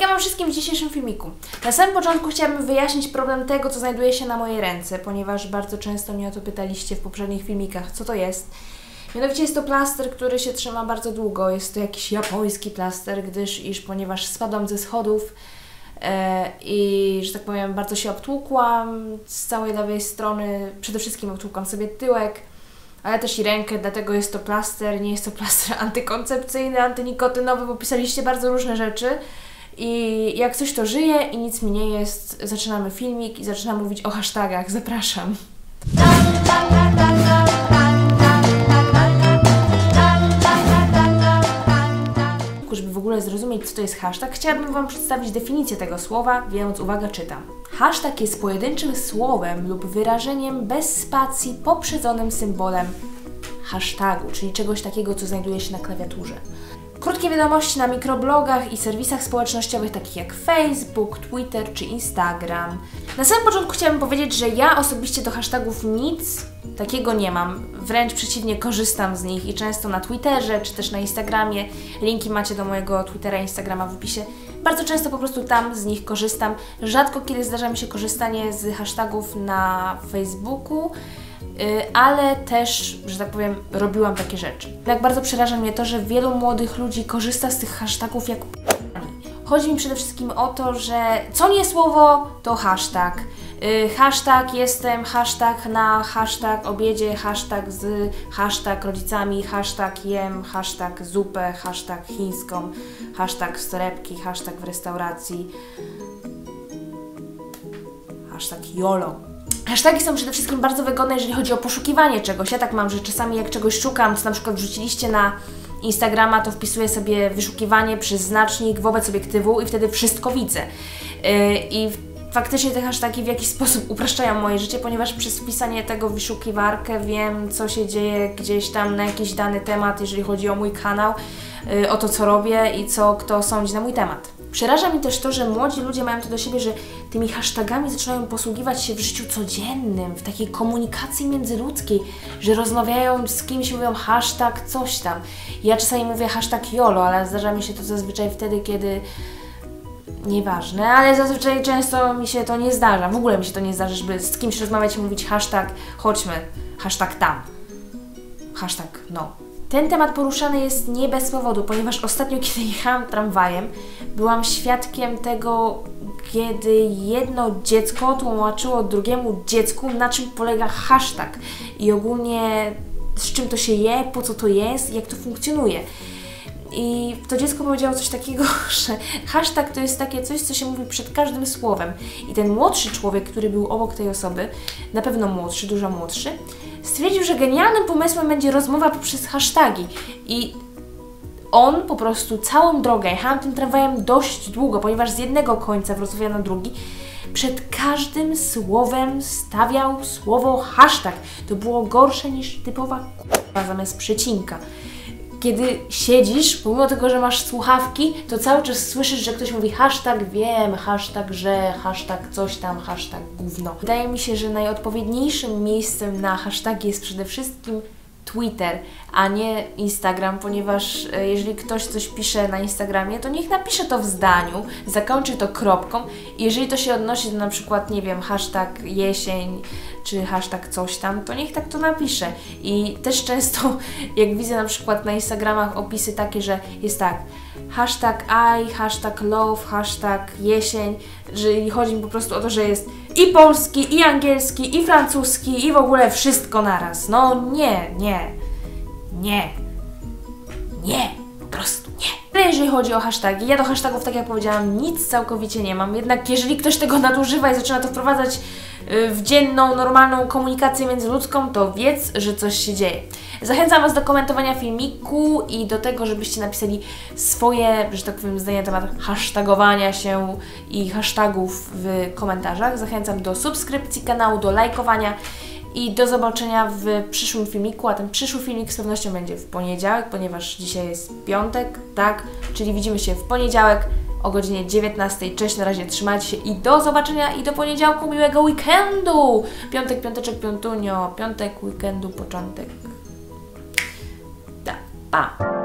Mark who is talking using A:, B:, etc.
A: Hejka wam wszystkim w dzisiejszym filmiku. Na samym początku chciałabym wyjaśnić problem tego, co znajduje się na mojej ręce, ponieważ bardzo często mnie o to pytaliście w poprzednich filmikach, co to jest. Mianowicie jest to plaster, który się trzyma bardzo długo. Jest to jakiś japoński plaster, gdyż iż ponieważ spadłam ze schodów e, i, że tak powiem, bardzo się obtłukłam z całej lewej strony. Przede wszystkim obtłukłam sobie tyłek, ale też i rękę, dlatego jest to plaster. Nie jest to plaster antykoncepcyjny, antynikotynowy, bo pisaliście bardzo różne rzeczy. I jak coś to żyje i nic mi nie jest, zaczynamy filmik i zaczynam mówić o hashtagach. Zapraszam. Żeby w ogóle zrozumieć, co to jest hashtag, chciałabym Wam przedstawić definicję tego słowa, więc uwaga, czytam. Hashtag jest pojedynczym słowem lub wyrażeniem bez spacji poprzedzonym symbolem hashtagu, czyli czegoś takiego, co znajduje się na klawiaturze. Krótkie wiadomości na mikroblogach i serwisach społecznościowych takich jak Facebook, Twitter czy Instagram. Na samym początku chciałabym powiedzieć, że ja osobiście do hashtagów nic takiego nie mam. Wręcz przeciwnie, korzystam z nich i często na Twitterze czy też na Instagramie. Linki macie do mojego Twittera i Instagrama w opisie. Bardzo często po prostu tam z nich korzystam. Rzadko kiedy zdarza mi się korzystanie z hashtagów na Facebooku. Y, ale też, że tak powiem, robiłam takie rzeczy. Tak bardzo przeraża mnie to, że wielu młodych ludzi korzysta z tych hashtagów jak Chodzi mi przede wszystkim o to, że co nie słowo, to hashtag. Yy, hashtag jestem, hashtag na, hashtag obiedzie, hashtag z, hashtag rodzicami, hashtag jem, hashtag zupę, hashtag chińską, hashtag z torebki, hashtag w restauracji, hashtag YOLO. Hasztagi są przede wszystkim bardzo wygodne, jeżeli chodzi o poszukiwanie czegoś. Ja tak mam, że czasami jak czegoś szukam, co na przykład wrzuciliście na Instagrama, to wpisuję sobie wyszukiwanie przez znacznik wobec obiektywu i wtedy wszystko widzę. Yy, I faktycznie te hasztagi w jakiś sposób upraszczają moje życie, ponieważ przez wpisanie tego w wyszukiwarkę wiem, co się dzieje gdzieś tam na jakiś dany temat, jeżeli chodzi o mój kanał, yy, o to, co robię i co kto sądzi na mój temat. Przeraża mi też to, że młodzi ludzie mają to do siebie, że tymi hashtagami zaczynają posługiwać się w życiu codziennym, w takiej komunikacji międzyludzkiej, że rozmawiają z kimś, mówią hashtag coś tam. Ja czasami mówię hashtag YOLO, ale zdarza mi się to zazwyczaj wtedy, kiedy nieważne, ale zazwyczaj często mi się to nie zdarza. W ogóle mi się to nie zdarza, żeby z kimś rozmawiać i mówić hashtag chodźmy, hashtag tam, hashtag no. Ten temat poruszany jest nie bez powodu, ponieważ ostatnio, kiedy jechałam tramwajem, byłam świadkiem tego, kiedy jedno dziecko tłumaczyło drugiemu dziecku, na czym polega hashtag i ogólnie z czym to się je, po co to jest, jak to funkcjonuje. I to dziecko powiedziało coś takiego, że hashtag to jest takie coś, co się mówi przed każdym słowem. I ten młodszy człowiek, który był obok tej osoby, na pewno młodszy, dużo młodszy, stwierdził, że genialnym pomysłem będzie rozmowa poprzez hasztagi. I on po prostu całą drogę, jechałam tym tramwajem dość długo, ponieważ z jednego końca Wrocławia na drugi, przed każdym słowem stawiał słowo hashtag. To było gorsze niż typowa k***a zamiast przecinka kiedy siedzisz, pomimo tego, że masz słuchawki, to cały czas słyszysz, że ktoś mówi hashtag wiem, hashtag że, hashtag coś tam, hashtag gówno. Wydaje mi się, że najodpowiedniejszym miejscem na hashtag jest przede wszystkim Twitter, a nie Instagram, ponieważ e, jeżeli ktoś coś pisze na Instagramie, to niech napisze to w zdaniu, zakończy to kropką. Jeżeli to się odnosi do na przykład, nie wiem, hashtag jesień czy hashtag coś tam, to niech tak to napisze. I też często, jak widzę na przykład na Instagramach opisy takie, że jest tak, hashtag I, hashtag love, hashtag jesień, że chodzi mi po prostu o to, że jest i polski, i angielski, i francuski, i w ogóle wszystko naraz. No nie, nie, nie, nie, po prostu nie. Ale jeżeli chodzi o hasztagi, ja do hashtagów, tak jak powiedziałam, nic całkowicie nie mam. Jednak jeżeli ktoś tego nadużywa i zaczyna to wprowadzać y, w dzienną, normalną komunikację międzyludzką, to wiedz, że coś się dzieje. Zachęcam Was do komentowania filmiku i do tego, żebyście napisali swoje, że tak powiem, zdania na temat hashtagowania się i hashtagów w komentarzach. Zachęcam do subskrypcji kanału, do lajkowania i do zobaczenia w przyszłym filmiku, a ten przyszły filmik z pewnością będzie w poniedziałek, ponieważ dzisiaj jest piątek, tak? Czyli widzimy się w poniedziałek o godzinie 19. Cześć, na razie trzymajcie się i do zobaczenia i do poniedziałku, miłego weekendu! Piątek, piąteczek, piątunio, piątek, weekendu, początek. 啊